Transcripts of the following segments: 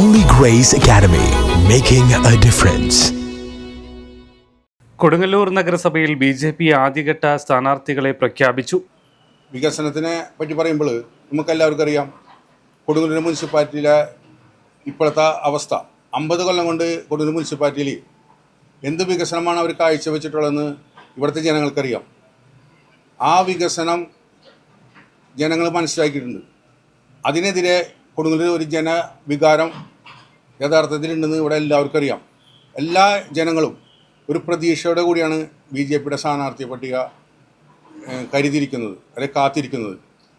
Holy Grace Academy, making a difference. Kodungallur നഗരസഭയിൽ B J P ആദ്യഘട്ട സ്ഥാനാർത്ഥികളെ പ്രഖ്യാപിച്ചു. വികസനത്തിനെ പറ്റി പറയുമ്പോൾ നമുക്കെല്ലാവർക്കും അറിയാം കൊടുങ്ങല്ലൂർ മുനിസിപ്പാലിറ്റിയിലെ ഇപ്പോഴത്തെ അവസ്ഥ. അമ്പത് കൊല്ലം കൊണ്ട് കൊടുങ്ങല്ലൂർ മുനിസിപ്പാലിറ്റിയിൽ എന്ത് വികസനമാണ് അവർ കാഴ്ചവെച്ചിട്ടുള്ളതെന്ന് ഇവിടുത്തെ ജനങ്ങൾക്കറിയാം. ആ വികസനം ജനങ്ങൾ മനസ്സിലാക്കിയിട്ടുണ്ട്. അതിനെതിരെ കൊടുങ്ങല്ലൂർ ഒരു ജനവികാരം യഥാർത്ഥത്തിലുണ്ടെന്ന് ഇവിടെ എല്ലാവർക്കും അറിയാം. എല്ലാ ജനങ്ങളും ഒരു പ്രതീക്ഷയോടെ കൂടിയാണ് ബി ജെ പിയുടെ സ്ഥാനാർത്ഥി പട്ടിക കരുതിയിരിക്കുന്നത് അല്ലെങ്കിൽ കാത്തിരിക്കുന്നത്.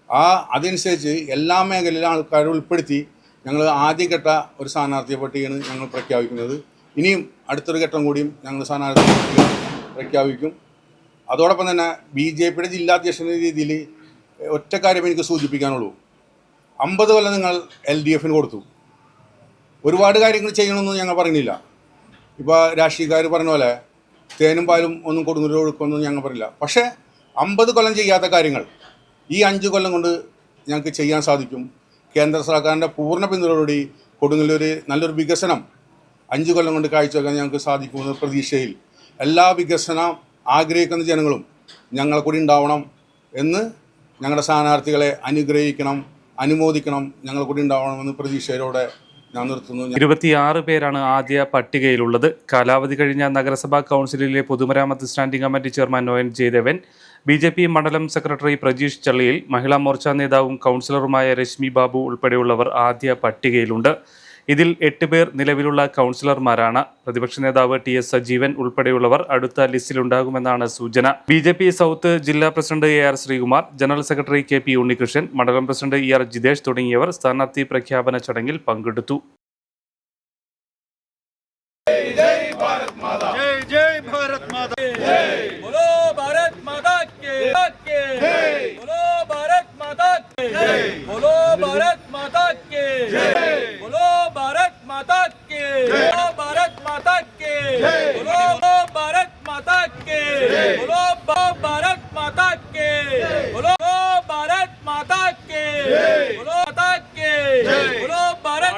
ആ അതനുസരിച്ച് എല്ലാ മേഖലയിലും ആൾക്കാരെ ഉൾപ്പെടുത്തി ഞങ്ങൾ ആദ്യഘട്ട ഒരു സ്ഥാനാർത്ഥി പട്ടികയാണ് ഞങ്ങൾ പ്രഖ്യാപിക്കുന്നത്. ഇനിയും അടുത്തൊരു ഘട്ടം കൂടിയും ഞങ്ങൾ സ്ഥാനാർത്ഥി പട്ടിക പ്രഖ്യാപിക്കും. അതോടൊപ്പം തന്നെ ബി ജെ പിയുടെ ജില്ലാധ്യക്ഷൻ രീതിയിൽ ഒറ്റ കാര്യം എനിക്ക് സൂചിപ്പിക്കാനുള്ളൂ. അമ്പത് കൊല്ലം നിങ്ങൾ എൽ ഡി എഫിന് കൊടുത്തു. ഒരുപാട് കാര്യങ്ങൾ ചെയ്യണമെന്ന് ഞങ്ങൾ പറയുന്നില്ല ഇപ്പോൾ രാഷ്ട്രീയക്കാർ പറഞ്ഞ പോലെ തേനും പാലും ഒന്നും കൊടുങ്ങൂർ ഒഴുക്കൊന്നും ഞങ്ങൾ പറയില്ല പക്ഷേ അമ്പത് കൊല്ലം ചെയ്യാത്ത കാര്യങ്ങൾ ഈ അഞ്ച് കൊല്ലം കൊണ്ട് ഞങ്ങൾക്ക് ചെയ്യാൻ സാധിക്കും. കേന്ദ്ര സർക്കാരിന്റെ പൂർണ പിന്തുണയോടുകൂടി കൊടുങ്ങല്ലൂർ നല്ലൊരു വികസനം അഞ്ച് കൊല്ലം കൊണ്ട് കാഴ്ചവെക്കാൻ ഞങ്ങൾക്ക് സാധിക്കുമെന്ന് പ്രതീക്ഷയിൽ എല്ലാ വികസനം ആഗ്രഹിക്കുന്ന ജനങ്ങളും ഞങ്ങളെ കൂടി ഉണ്ടാവണം എന്ന് ഞങ്ങളുടെ സ്ഥാനാർത്ഥികളെ അനുഗ്രഹിക്കണം. അനുമോദിക്കണം ഞങ്ങളെ കൂടി ഉണ്ടാവണമെന്ന് പ്രതീക്ഷയിലൂടെ ഞാൻ നിർത്തുന്നു. ഇരുപത്തിയാറ് പേരാണ് ആദ്യ പട്ടികയിലുള്ളത്. കാലാവധി കഴിഞ്ഞ നഗരസഭാ കൗൺസിലിലെ പൊതുമരാമത്ത് standing committee chairman Noyan Jayadevan B J P മണ്ഡലം സെക്രട്ടറി പ്രജീഷ് ചള്ളിയിൽ മഹിളാ മോർച്ച നേതാവും കൗൺസിലറുമായ രശ്മി ബാബു ഉൾപ്പെടെയുള്ളവർ ആദ്യ പട്ടികയിലുണ്ട്. ഇതിൽ എട്ട് പേർ നിലവിലുള്ള കൗൺസിലർമാരാണ്. പ്രതിപക്ഷ നേതാവ് ടി എസ് സജീവൻ ഉൾപ്പെടെയുള്ളവർ അടുത്ത ലിസ്റ്റിലുണ്ടാകുമെന്നാണ് സൂചന. ബി ജെ പി സൗത്ത് ജില്ലാ president A R Sreekumar general secretary K P Unnikrishnan മണ്ഡലം പ്രസിഡന്റ് ഇ ആർ ജിതേഷ് തുടങ്ങിയവർ സ്ഥാനാർത്ഥി പ്രഖ്യാപന ചടങ്ങിൽ പങ്കെടുത്തു.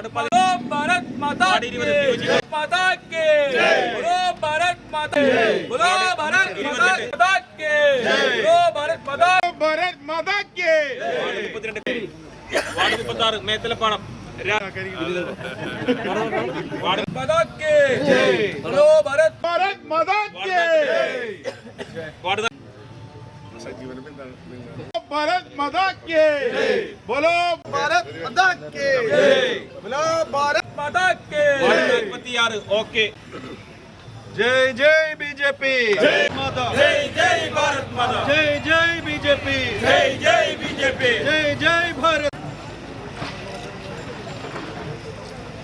भारत बोलो भारत माता के माता के बोलो भारत माता बोलो भारत माता के बोलो भारत माता भारत माता के വാർഡ് മുപ്പത്താറ് മേത്തലപ്പാടം माता के बोलो भारत भारत माता के വാർഡ് भारत माता के बोलो भारत माता के മുപ്പത്തിയാറ് ഓക്കെ. ജയ് ജയ് ബി ജെ പി ജയ് ജയ് ഭാരത് ജയ് ജയ് ബി ജെ പി ജയ് ജയ് ബി ജെ പി ജയ് ജയ് ഭാരത്.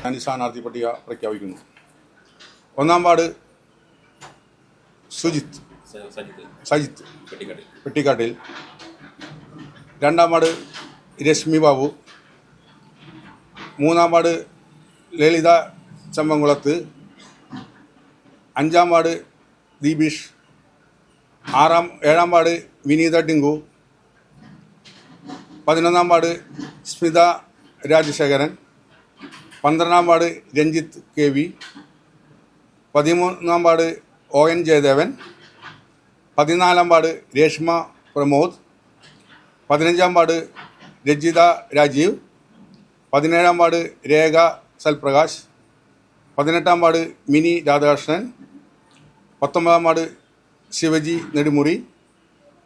ഞാൻ സ്ഥാനാർത്ഥി പട്ടിക പ്രഖ്യാപിക്കുന്നു. ഒന്നാം വാർഡ് സുജിത്ത്. സജിത്ത്. പെട്ടിക്കാട്ടിൽ. രണ്ടാം വാർഡ് രശ്മി ബാബു. മൂന്നാം വാർഡ് ലളിത ചമ്പംകുളത്ത് അഞ്ചാം വാർഡ് ദീപീഷ് ആറാം ഏഴാം വാർഡ് വിനീത ടിങ്കു പതിനൊന്നാം വാർഡ് സ്മിത രാജശേഖരൻ പന്ത്രണ്ടാം വാർഡ് രഞ്ജിത്ത് കെ വി പതിമൂന്നാം വാർഡ് ഒ എൻ ജയദേവൻ പതിനാലാം വാർഡ് രേഷ്മ പ്രമോദ് പതിനഞ്ചാം വാർഡ് രജിത രാജീവ് പതിനേഴാം വാർഡ് രേഖ സൽപ്രകാശ് പതിനെട്ടാം വാർഡ് മിനി രാധാകൃഷ്ണൻ പത്തൊമ്പതാം വാർഡ് ശിവജി നെടുമുറി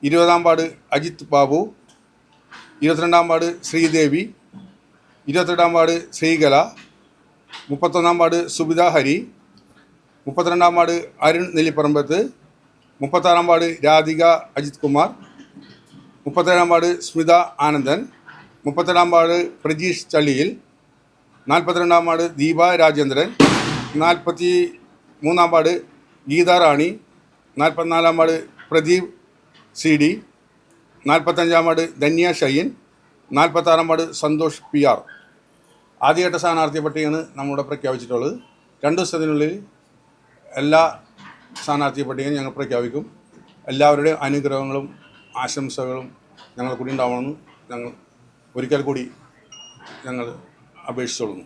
ഇരുപതാം വാർഡ് അജിത് ബാബു ഇരുപത്തിരണ്ടാം വാർഡ് ശ്രീദേവി ഇരുപത്തെട്ടാം വാർഡ് ശ്രീകല മുപ്പത്തൊന്നാം വാർഡ് സുബിത ഹരി മുപ്പത്തിരണ്ടാം വാർഡ് അരുൺ നെല്ലിപ്പറമ്പത്ത് മുപ്പത്താറാം വാർഡ് രാധിക അജിത് കുമാർ മുപ്പത്തേഴാം വാർഡ് സ്മിത ആനന്ദൻ മുപ്പത്തെട്ടാം വാർഡ് പ്രജീഷ് ചള്ളിയിൽ നാൽപ്പത്തിരണ്ടാം വാർഡ് ദീപ രാജേന്ദ്രൻ നാൽപ്പത്തി മൂന്നാം വാർഡ് ഗീത റാണി നാൽപ്പത്തിനാലാം വാർഡ് പ്രദീപ് സി ഡി നാൽപ്പത്തഞ്ചാം വാർഡ് ധന്യ ഷയ്യൻ നാൽപ്പത്താറാം വാർഡ് സന്തോഷ് പി ആർ. ആദ്യഘട്ട സ്ഥാനാർത്ഥി പട്ടികയാണ് നമ്മളിവിടെ പ്രഖ്യാപിച്ചിട്ടുള്ളത്. രണ്ട് ദിവസത്തിനുള്ളിൽ എല്ലാ സ്ഥാനാർത്ഥി പട്ടികയും ഞങ്ങൾ പ്രഖ്യാപിക്കും. എല്ലാവരുടെയും അനുഗ്രഹങ്ങളും ആശംസകളും ഞങ്ങൾ കൂടി ഉണ്ടാവണമെന്ന് ഞങ്ങൾ ഒരിക്കൽ കൂടി ഞങ്ങൾ അപേക്ഷിച്ചോളുന്നു.